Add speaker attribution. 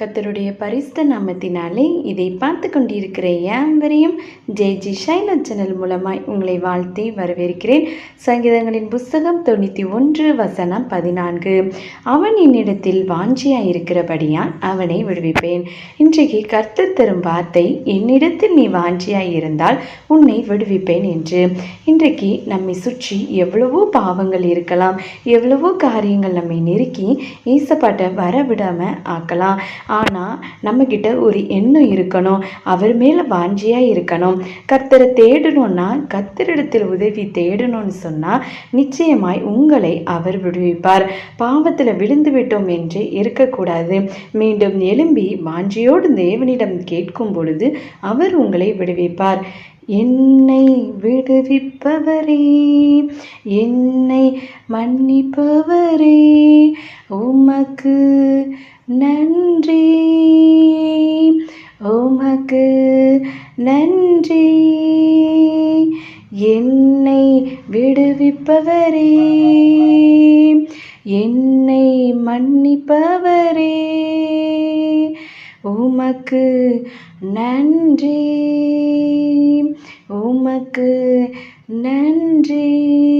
Speaker 1: கர்த்தருடைய பரிசுத்த நாமத்தினாலே இதை பார்த்து கொண்டிருக்கிற யாவரையும் ஜெய் ஜி ஷைலா சேனல் மூலமாய் உங்களை வாழ்த்தி வரவேற்கிறேன். சங்கீதங்களின் புஸ்தகம் தொண்ணூற்றி ஒன்று வசனம் பதினான்கு. அவன் என்னிடத்தில் வாஞ்சியாய் இருக்கிறபடியான் அவனை விடுவிப்பேன். இன்றைக்கு கர்த்தர் தரும் வார்த்தை என்னிடத்தில் நீ வாஞ்சியாய் இருந்தால் உன்னை விடுவிப்பேன் என்று. இன்றைக்கு நம்மை சுற்றி எவ்வளவோ பாவங்கள் இருக்கலாம் எவ்வளவோ காரியங்கள் நம்மை நெருக்கி ஈசப்பாட்டை வரவிடாமல் ஆக்கலாம். ஆனால் நம்மக்கிட்ட ஒரு எண்ணம் இருக்கணும். அவர் மேலே வாஞ்சியாக இருக்கணும். கத்தரை தேடணும்னா கத்தரிடத்தில் உதவி தேடணும்னு சொன்னால் நிச்சயமாய் உங்களை அவர் விடுவிப்பார். பாவத்தில் விழுந்து விட்டோம் என்று இருக்கக்கூடாது. மீண்டும் எழும்பி வாஞ்சியோடு தேவனிடம் கேட்கும் பொழுது அவர் உங்களை விடுவிப்பார். என்னை விடுவிப்பவரே என்னை மன்னிப்பவரே உமக்கு நன்றி. உமக்கு நன்றி. என்னை விடுவிப்பவரே. என்னை மன்னிப்பவரே. உமக்கு நன்றி. உமக்கு நன்றி.